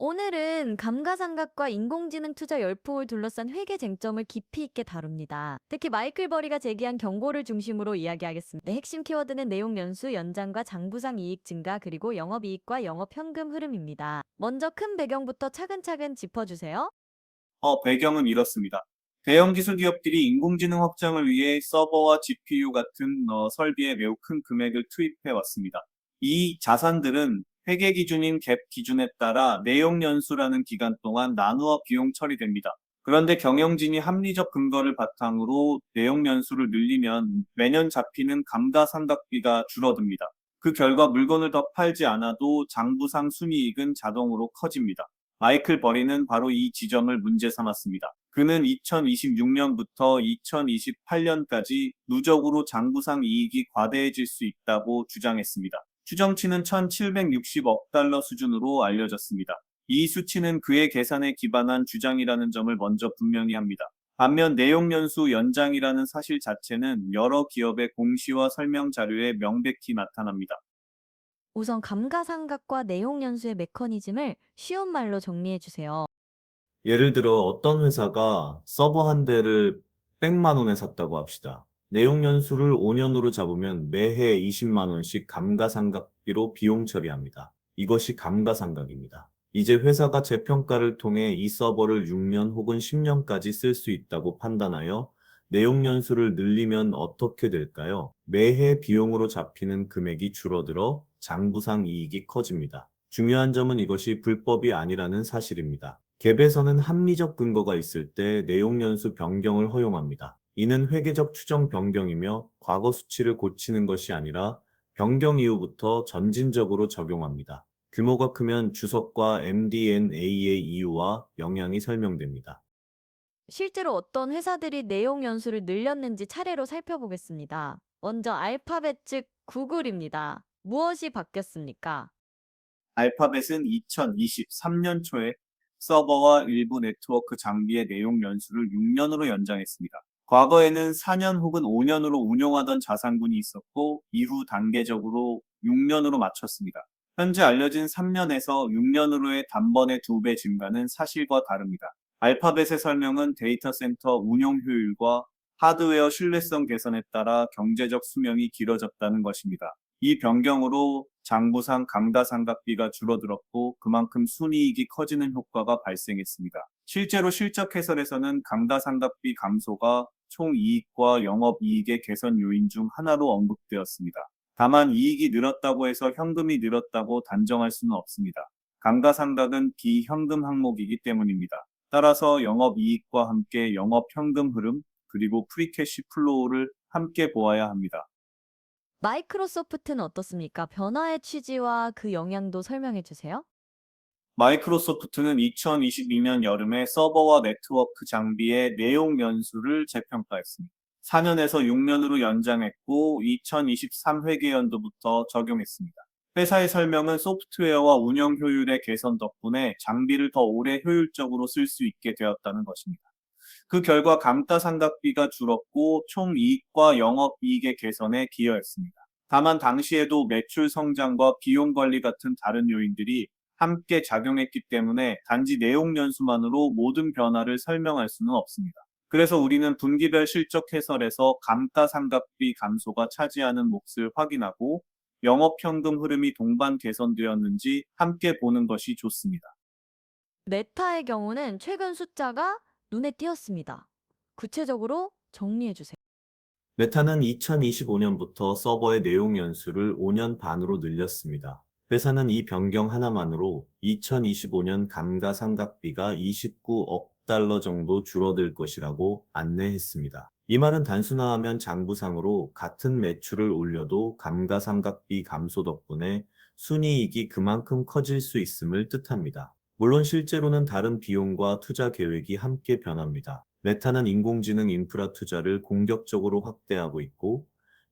오늘은 감가상각과 인공지능 투자 열풍을 둘러싼 회계 쟁점을 깊이 있게 다룹니다. 특히 마이클 버리가 제기한 경고를 중심으로 이야기하겠습니다. 핵심 키워드는 내용 연수, 연장과 장부상 이익 증가, 그리고 영업이익과 영업현금 흐름입니다. 먼저 큰 배경부터 차근차근 짚어주세요. 어, 배경은 이렇습니다. 대형 기술 기업들이 인공지능 확장을 위해 서버와 GPU 같은 어, 설비에 매우 큰 금액을 투입해 왔습니다. 이 자산들은 회계 기준인 갭 기준에 따라 내용 연수라는 기간 동안 나누어 비용 처리됩니다. 그런데 경영진이 합리적 근거를 바탕으로 내용 연수를 늘리면 매년 잡히는 감가상각비가 줄어듭니다. 그 결과 물건을 더 팔지 않아도 장부상 순이익은 자동으로 커집니다. 마이클 버리는 바로 이 지점을 문제 삼았습니다. 그는 2026년부터 2028년까지 누적으로 장부상 이익이 과대해질 수 있다고 주장했습니다. 추정치는 1760억 달러 수준으로 알려졌습니다. 이 수치는 그의 계산에 기반한 주장이라는 점을 먼저 분명히 합니다. 반면 내용 연수 연장이라는 사실 자체는 여러 기업의 공시와 설명 자료에 명백히 나타납니다. 우선 감가상각과 내용 연수의 메커니즘을 쉬운 말로 정리해 주세요. 예를 들어 어떤 회사가 서버 한 대를 100만 원에 샀다고 합시다. 내용 연수를 5년으로 잡으면 매해 20만 원씩 감가상각비로 비용 처리합니다. 이것이 감가상각입니다. 이제 회사가 재평가를 통해 이 서버를 6년 혹은 10년까지 쓸 수 있다고 판단하여 내용 연수를 늘리면 어떻게 될까요? 매해 비용으로 잡히는 금액이 줄어들어 장부상 이익이 커집니다. 중요한 점은 이것이 불법이 아니라는 사실입니다. 갭에서는 합리적 근거가 있을 때 내용 연수 변경을 허용합니다. 이는 회계적 추정 변경이며 과거 수치를 고치는 것이 아니라 변경 이후부터 점진적으로 적용합니다. 규모가 크면 주석과 MD&A의 이유와 영향이 설명됩니다. 실제로 어떤 회사들이 내용 연수를 늘렸는지 차례로 살펴보겠습니다. 먼저 알파벳 즉 구글입니다. 무엇이 바뀌었습니까? 알파벳은 2023년 초에 서버와 일부 네트워크 장비의 내용 연수를 6년으로 연장했습니다. 과거에는 4년 혹은 5년으로 운용하던 자산군이 있었고 이후 단계적으로 6년으로 맞췄습니다. 현재 알려진 3년에서 6년으로의 단번에 2배 증가는 사실과 다릅니다. 알파벳의 설명은 데이터 센터 운용 효율과 하드웨어 신뢰성 개선에 따라 경제적 수명이 길어졌다는 것입니다. 이 변경으로 장부상 감가상각비가 줄어들었고 그만큼 순이익이 커지는 효과가 발생했습니다. 실제로 실적 해설에서는 감가상각비 감소가 총 이익과 영업 이익의 개선 요인 중 하나로 언급되었습니다. 다만 이익이 늘었다고 해서 현금이 늘었다고 단정할 수는 없습니다. 감가상각은 비현금 항목이기 때문입니다. 따라서 영업 이익과 함께 영업 현금 흐름 그리고 프리캐시 플로우를 함께 보아야 합니다. 마이크로소프트는 어떻습니까? 변화의 취지와 그 영향도 설명해 주세요. 마이크로소프트는 2022년 여름에 서버와 네트워크 장비의 내용 연수를 재평가했습니다. 4년에서 6년으로 연장했고 2023 회계연도부터 적용했습니다. 회사의 설명은 소프트웨어와 운영 효율의 개선 덕분에 장비를 더 오래 효율적으로 쓸 수 있게 되었다는 것입니다. 그 결과 감가상각비가 줄었고 총 이익과 영업이익의 개선에 기여했습니다. 다만 당시에도 매출 성장과 비용 관리 같은 다른 요인들이 함께 작용했기 때문에 단지 내용 연수만으로 모든 변화를 설명할 수는 없습니다. 그래서 우리는 분기별 실적 해설에서 감가상각비 감소가 차지하는 몫을 확인하고 영업 현금 흐름이 동반 개선되었는지 함께 보는 것이 좋습니다. 메타의 경우는 최근 숫자가 눈에 띄었습니다. 구체적으로 정리해 주세요. 메타는 2025년부터 서버의 내용 연수를 5년 반으로 늘렸습니다. 회사는 이 변경 하나만으로 2025년 감가상각비가 29억 달러 정도 줄어들 것이라고 안내했습니다. 이 말은 단순화하면 장부상으로 같은 매출을 올려도 감가상각비 감소 덕분에 순이익이 그만큼 커질 수 있음을 뜻합니다. 물론 실제로는 다른 비용과 투자 계획이 함께 변합니다. 메타는 인공지능 인프라 투자를 공격적으로 확대하고 있고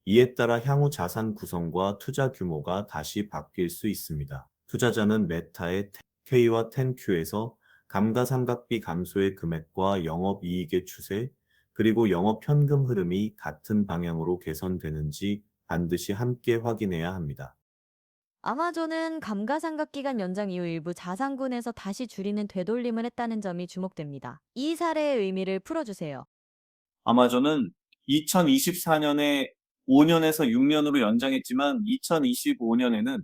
이에 따라 향후 자산 구성과 투자 규모가 다시 바뀔 수 있습니다. 투자자는 메타의 10K와 10Q에서 감가상각비 감소의 금액과 영업이익의 추세, 그리고 영업 현금 흐름이 같은 방향으로 개선되는지 반드시 함께 확인해야 합니다. 아마존은 감가상각 기간 연장 이후 일부 자산군에서 다시 줄이는 되돌림을 했다는 점이 주목됩니다. 이 사례의 의미를 풀어주세요. 아마존은 2024년에 5년에서 6년으로 연장했지만 2025년에는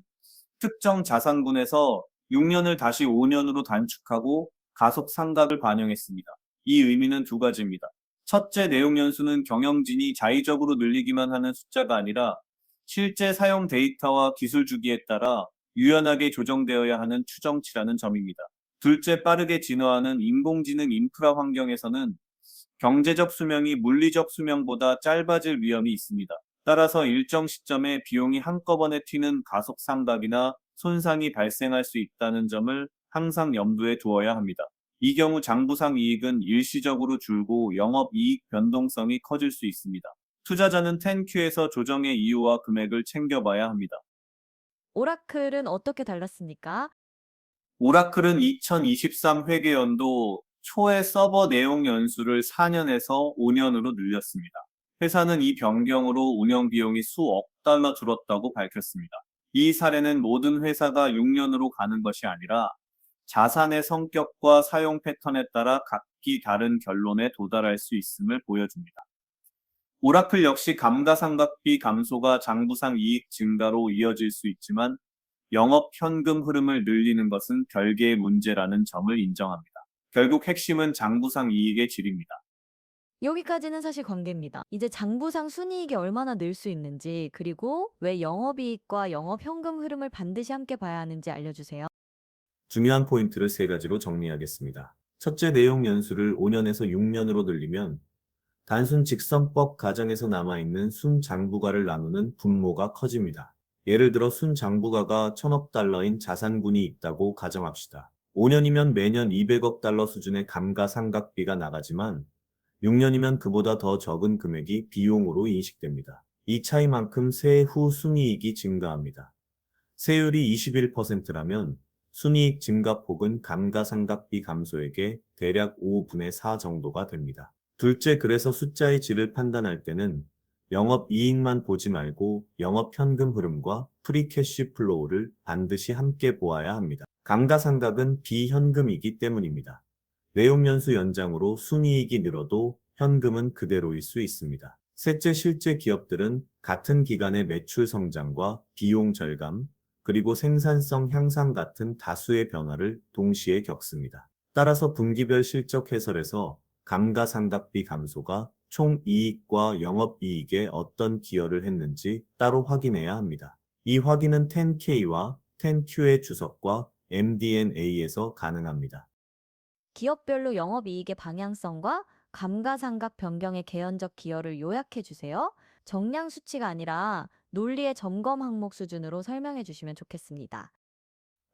특정 자산군에서 6년을 다시 5년으로 단축하고 가속 상각을 반영했습니다. 이 의미는 두 가지입니다. 첫째 내용 연수는 경영진이 자의적으로 늘리기만 하는 숫자가 아니라 실제 사용 데이터와 기술 주기에 따라 유연하게 조정되어야 하는 추정치라는 점입니다. 둘째 빠르게 진화하는 인공지능 인프라 환경에서는 경제적 수명이 물리적 수명보다 짧아질 위험이 있습니다. 따라서 일정 시점에 비용이 한꺼번에 튀는 가속 상각이나 손상이 발생할 수 있다는 점을 항상 염두에 두어야 합니다. 이 경우 장부상 이익은 일시적으로 줄고 영업 이익 변동성이 커질 수 있습니다. 투자자는 10Q에서 조정의 이유와 금액을 챙겨봐야 합니다. 오라클은 어떻게 달랐습니까? 오라클은 2023 회계연도 초에 서버 내용 연수를 4년에서 5년으로 늘렸습니다. 회사는 이 변경으로 운영 비용이 수억 달러 줄었다고 밝혔습니다. 이 사례는 모든 회사가 6년으로 가는 것이 아니라 자산의 성격과 사용 패턴에 따라 각기 다른 결론에 도달할 수 있음을 보여줍니다. 오라클 역시 감가상각비 감소가 장부상 이익 증가로 이어질 수 있지만 영업 현금 흐름을 늘리는 것은 별개의 문제라는 점을 인정합니다. 결국 핵심은 장부상 이익의 질입니다. 여기까지는 사실 관계입니다. 이제 장부상 순이익이 얼마나 늘 수 있는지, 그리고 왜 영업이익과 영업현금 흐름을 반드시 함께 봐야 하는지 알려주세요. 중요한 포인트를 세 가지로 정리하겠습니다. 첫째 내용 연수를 5년에서 6년으로 늘리면 단순 직선법 가정에서 남아있는 순장부가를 나누는 분모가 커집니다. 예를 들어 순장부가가 천억 달러인 자산군이 있다고 가정합시다. 5년이면 매년 200억 달러 수준의 감가상각비가 나가지만 6년이면 그보다 더 적은 금액이 비용으로 인식됩니다. 이 차이만큼 세후 순이익이 증가합니다. 세율이 21%라면 순이익 증가폭은 감가상각비 감소액의 대략 5분의 4 정도가 됩니다. 둘째, 그래서 숫자의 질을 판단할 때는 영업 이익만 보지 말고 영업 현금 흐름과 프리캐시 플로우를 반드시 함께 보아야 합니다. 감가상각은 비현금이기 때문입니다. 내용 연수 연장으로 순이익이 늘어도 현금은 그대로일 수 있습니다. 셋째, 실제 기업들은 같은 기간의 매출 성장과 비용 절감, 그리고 생산성 향상 같은 다수의 변화를 동시에 겪습니다. 따라서 분기별 실적 해설에서 감가상각비 감소가 총 이익과 영업이익에 어떤 기여를 했는지 따로 확인해야 합니다. 이 확인은 10K와 10Q의 주석과 MD&A에서 가능합니다. 기업별로 영업이익의 방향성과 감가상각 변경의 개연적 기여를 요약해 주세요. 정량 수치가 아니라 논리의 점검 항목 수준으로 설명해 주시면 좋겠습니다.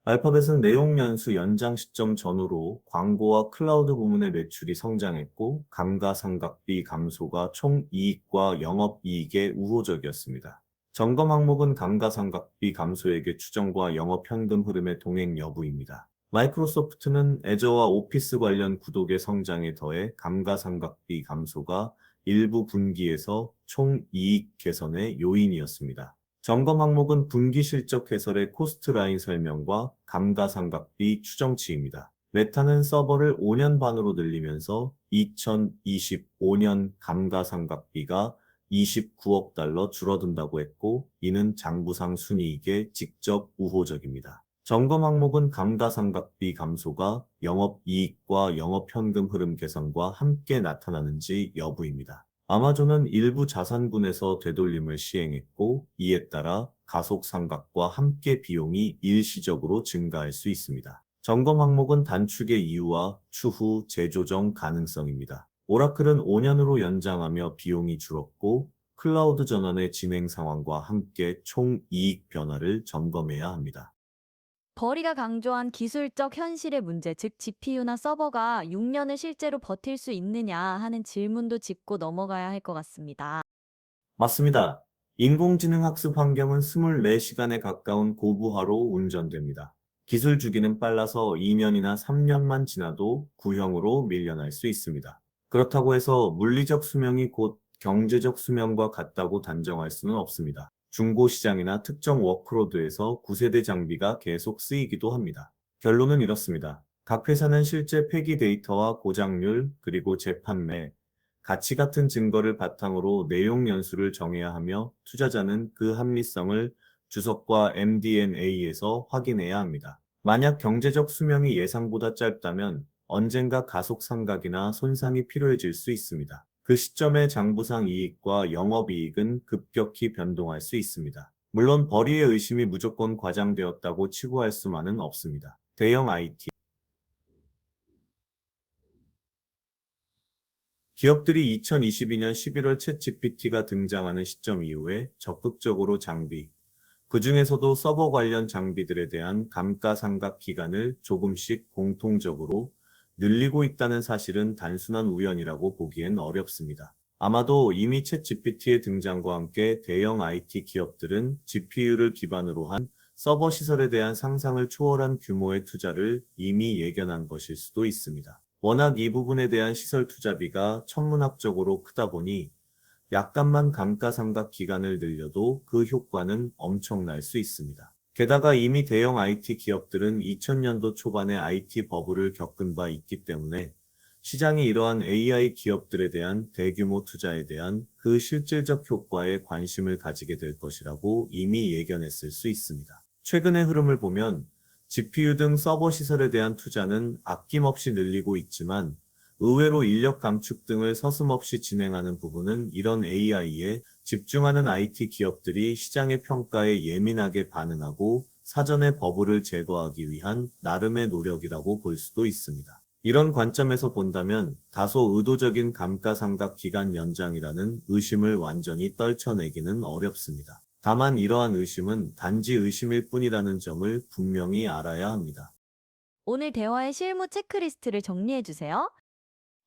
알파벳은 내용 연수 연장 시점 전후로 광고와 클라우드 부문의 매출이 성장했고 감가상각비 감소가 총 이익과 영업 이익에 우호적이었습니다. 점검 항목은 감가상각비 감소액의 추정과 영업 현금 흐름의 동행 여부입니다. 마이크로소프트는 애저와 오피스 관련 구독의 성장에 더해 감가상각비 감소가 일부 분기에서 총 이익 개선의 요인이었습니다. 점검 항목은 분기 실적 해설의 코스트 라인 설명과 감가상각비 추정치입니다. 메타는 서버를 5년 반으로 늘리면서 2025년 감가상각비가 29억 달러 줄어든다고 했고 이는 장부상 순이익에 직접 우호적입니다. 점검 항목은 감가상각비 감소가 영업이익과 영업현금 흐름 개선과 함께 나타나는지 여부입니다. 아마존은 일부 자산군에서 되돌림을 시행했고 이에 따라 가속상각과 함께 비용이 일시적으로 증가할 수 있습니다. 점검 항목은 단축의 이유와 추후 재조정 가능성입니다. 오라클은 5년으로 연장하며 비용이 줄었고 클라우드 전환의 진행 상황과 함께 총 이익 변화를 점검해야 합니다. 버리가 강조한 기술적 현실의 문제, 즉 GPU나 서버가 6년을 실제로 버틸 수 있느냐 하는 질문도 짚고 넘어가야 할 것 같습니다. 맞습니다. 인공지능 학습 환경은 24시간에 가까운 고부하로 운전됩니다. 기술 주기는 빨라서 2년이나 3년만 지나도 구형으로 밀려날 수 있습니다. 그렇다고 해서 물리적 수명이 곧 경제적 수명과 같다고 단정할 수는 없습니다. 중고시장이나 특정 워크로드에서 구세대 장비가 계속 쓰이기도 합니다. 결론은 이렇습니다. 각 회사는 실제 폐기 데이터와 고장률, 그리고 재판매, 가치 같은 증거를 바탕으로 내용 연수를 정해야 하며 투자자는 그 합리성을 주석과 MD&A에서 확인해야 합니다. 만약 경제적 수명이 예상보다 짧다면 언젠가 가속 상각이나 손상이 필요해질 수 있습니다. 그 시점에 장부상 이익과 영업이익은 급격히 변동할 수 있습니다. 물론 벌이의 의심이 무조건 과장되었다고 치부할 수만은 없습니다. 대형 IT 기업들이 2022년 11월 챗GPT가 등장하는 시점 이후에 적극적으로 장비, 그 중에서도 서버 관련 장비들에 대한 감가상각 기간을 조금씩 공통적으로 늘리고 있다는 사실은 단순한 우연이라고 보기엔 어렵습니다. 아마도 이미 챗 GPT의 등장과 함께 대형 IT 기업들은 GPU를 기반으로 한 서버 시설에 대한 상상을 초월한 규모의 투자를 이미 예견한 것일 수도 있습니다. 워낙 이 부분에 대한 시설 투자비가 천문학적으로 크다 보니 약간만 감가상각 기간을 늘려도 그 효과는 엄청날 수 있습니다. 게다가 이미 대형 IT 기업들은 2000년도 초반에 IT 버블을 겪은 바 있기 때문에 시장이 이러한 AI 기업들에 대한 대규모 투자에 대한 그 실질적 효과에 관심을 가지게 될 것이라고 이미 예견했을 수 있습니다. 최근의 흐름을 보면 GPU 등 서버 시설에 대한 투자는 아낌없이 늘리고 있지만 의외로 인력 감축 등을 서슴없이 진행하는 부분은 이런 AI에 집중하는 IT 기업들이 시장의 평가에 예민하게 반응하고 사전에 버블을 제거하기 위한 나름의 노력이라고 볼 수도 있습니다. 이런 관점에서 본다면 다소 의도적인 감가상각 기간 연장이라는 의심을 완전히 떨쳐내기는 어렵습니다. 다만 이러한 의심은 단지 의심일 뿐이라는 점을 분명히 알아야 합니다. 오늘 대화의 실무 체크리스트를 정리해 주세요.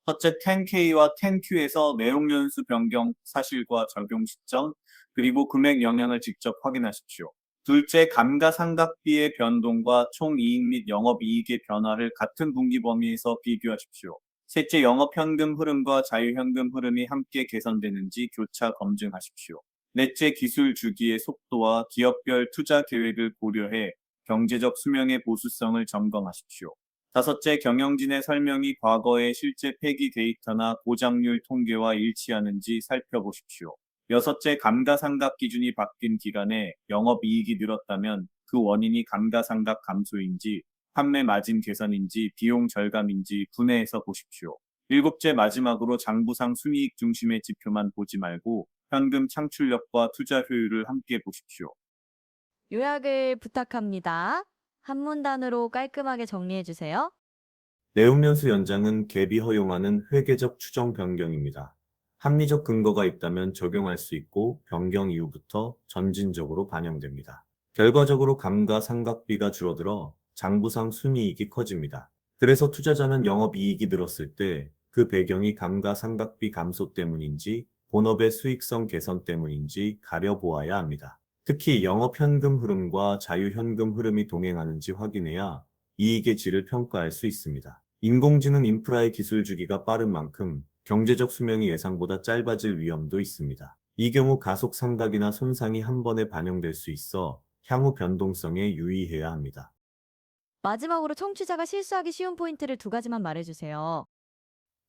첫째 10K와 10Q에서 내용 연수 변경 사실과 적용 시점, 그리고 금액 영향을 직접 확인하십시오. 둘째, 감가상각비의 변동과 총이익 및 영업이익의 변화를 같은 분기 범위에서 비교하십시오. 셋째, 영업현금 흐름과 자유현금 흐름이 함께 개선되는지 교차 검증하십시오. 넷째, 기술 주기의 속도와 기업별 투자 계획을 고려해 경제적 수명의 보수성을 점검하십시오. 다섯째, 경영진의 설명이 과거의 실제 폐기 데이터나 고장률 통계와 일치하는지 살펴보십시오. 여섯째, 감가상각 기준이 바뀐 기간에 영업이익이 늘었다면 그 원인이 감가상각 감소인지 판매 마진 개선인지 비용 절감인지 분해해서 보십시오. 일곱째, 마지막으로 장부상 순이익 중심의 지표만 보지 말고 현금 창출력과 투자 효율을 함께 보십시오. 요약을 부탁합니다. 한 문단으로 깔끔하게 정리해 주세요. 내용연수 연장은 갭이 허용하는 회계적 추정 변경입니다. 합리적 근거가 있다면 적용할 수 있고 변경 이후부터 점진적으로 반영됩니다. 결과적으로 감가 상각비가 줄어들어 장부상 순이익이 커집니다. 그래서 투자자는 영업이익이 늘었을 때 그 배경이 감가 상각비 감소 때문인지 본업의 수익성 개선 때문인지 가려보아야 합니다. 특히 영업현금 흐름과 자유현금 흐름이 동행하는지 확인해야 이익의 질을 평가할 수 있습니다. 인공지능 인프라의 기술 주기가 빠른 만큼 경제적 수명이 예상보다 짧아질 위험도 있습니다. 이 경우 가속 상각이나 손상이 한 번에 반영될 수 있어 향후 변동성에 유의해야 합니다. 마지막으로 청취자가 실수하기 쉬운 포인트를 두 가지만 말해 주세요.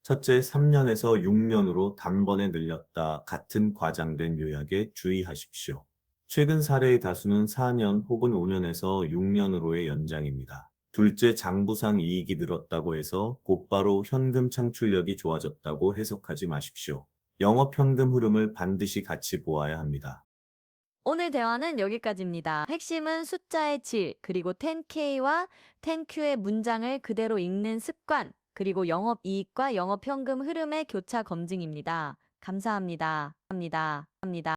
첫째, 3년에서 6년으로 단번에 늘렸다 같은 과장된 요약에 주의하십시오. 최근 사례의 다수는 4년 혹은 5년에서 6년으로의 연장입니다. 둘째, 장부상 이익이 늘었다고 해서 곧바로 현금 창출력이 좋아졌다고 해석하지 마십시오. 영업 현금 흐름을 반드시 같이 보아야 합니다. 오늘 대화는 여기까지입니다. 핵심은 숫자의 질, 그리고 10K와 10Q의 문장을 그대로 읽는 습관, 그리고 영업 이익과 영업 현금 흐름의 교차 검증입니다. 감사합니다. 합니다. 합니다.